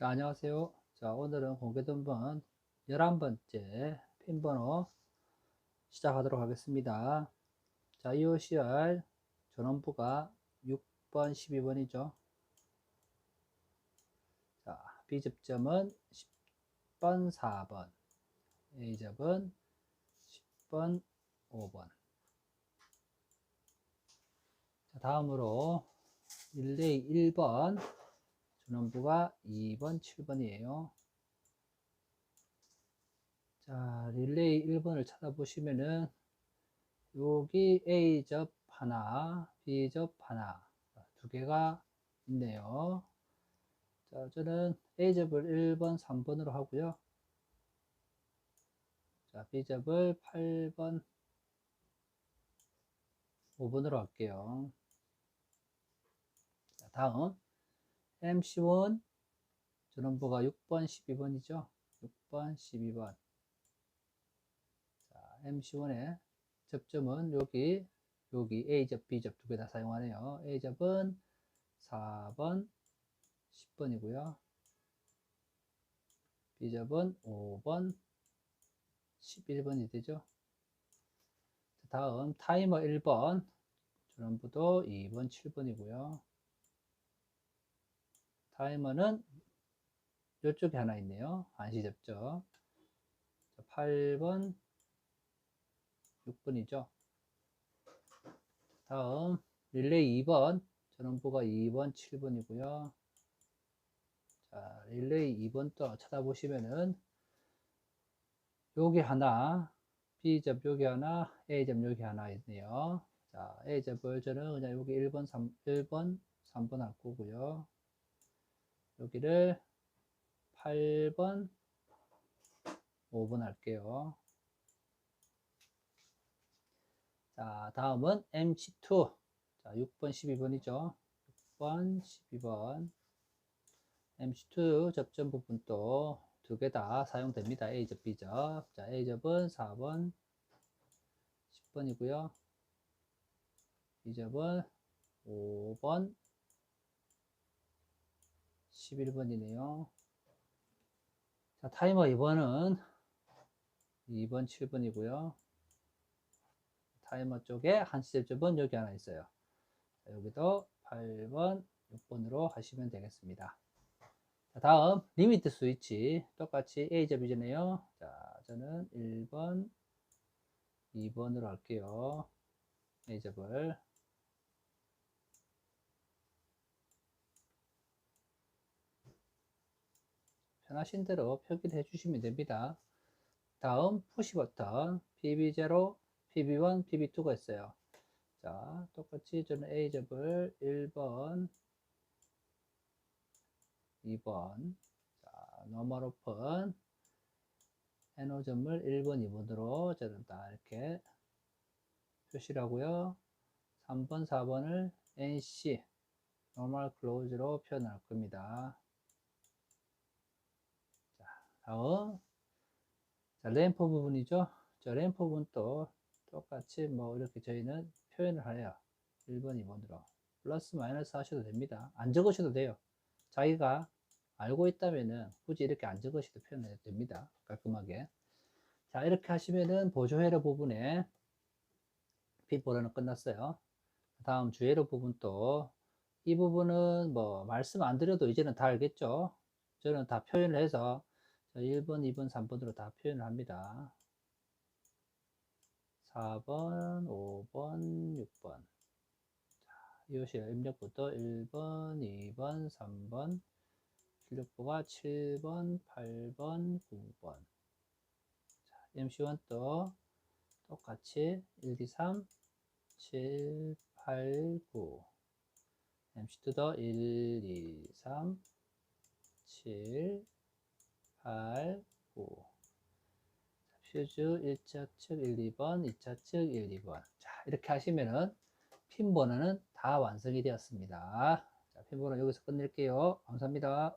자, 안녕하세요. 자, 오늘은 공개등본 11번째 핀번호 시작하도록 하겠습니다. 자, EOCR 전원부가 6번, 12번이죠. 자, B접점은 10번, 4번. A접은 10번, 5번. 자, 다음으로 릴레이 1번. 전원부가 2번, 7번이에요. 자, 릴레이 1번을 찾아보시면은 여기 A접 하나, B접 하나 두 개가 있네요. 자, 저는 A접을 1번, 3번으로 하고요. 자, B접을 8번, 5번으로 할게요. 자, 다음 MC1 전원부가 6번, 12번이죠. 6번, 12번. 자, MC1의 접점은 여기, 여기 A접, B접 두 개 다 사용하네요. A접은 4번, 10번이고요. B접은 5번, 11번이 되죠. 다음 타이머 1번 전원부도 2번, 7번이고요. 타이머는 이쪽에 하나 있네요. 한시 접점. 8번, 6번이죠. 다음 릴레이 2번 전원부가 2번, 7번이고요. 자, 릴레이 2번 또 찾아보시면은 여기 하나, B접 여기 하나, A접 여기 하나 있네요. 자, A접을 저는 그냥 여기 1번, 3, 1번, 3번 할 거고요. 여기를 8번, 5번 할게요. 자, 다음은 MC2. 자, 6번, 12번이죠. 6번, 12번. MC2 접점 부분도 두 개 다 사용됩니다. A접, B접. 자, A접은 4번, 10번이고요. B접은 5번, 11번이네요. 자, 타이머 2번은 2번, 7번이고요. 타이머 쪽에 한시접점은 여기 하나 있어요. 자, 여기도 8번, 6번으로 하시면 되겠습니다. 자, 다음 리미트 스위치 똑같이 A접이잖아요. 자, 저는 1번, 2번으로 할게요. A접을 편하신 대로 표기를 해주시면 됩니다. 다음 푸시 버튼 PB0, PB1, PB2가 있어요. 자, 똑같이 저는 A접을 1번, 2번, 자, 노멀 오픈, NO점을 1번, 2번으로 저는 다 이렇게 표시를 하고요. 3번, 4번을 NC, 노멀 클로즈로 표현할 겁니다. 다음 자, 램프 부분이죠. 저 램프 부분도 똑같이 뭐 이렇게 저희는 표현을 해요. 1번, 2번으로. 플러스 마이너스 하셔도 됩니다. 안 적으셔도 돼요. 자기가 알고 있다면은 굳이 이렇게 안 적으셔도 표현해도 됩니다. 깔끔하게. 자, 이렇게 하시면은 보조회로 부분에 빗보라는 끝났어요. 다음 주회로 부분도 이 부분은 뭐 말씀 안 드려도 이제는 다 알겠죠. 저는 다 표현을 해서 자, 1번, 2번, 3번으로 다 표현을 합니다. 4번, 5번, 6번. 자, 이것이 입력부터 1번, 2번, 3번, 출력부가 7번, 8번, 9번. 자, MC1 또 똑같이 1, 2, 3, 7, 8, 9. MC2도 1, 2, 3, 7, 8, 9. 퓨즈 1차 측 1, 2번, 2차 측 1, 2번. 자, 이렇게 하시면은 핀 번호는 다 완성이 되었습니다. 자, 핀 번호 여기서 끝낼게요. 감사합니다.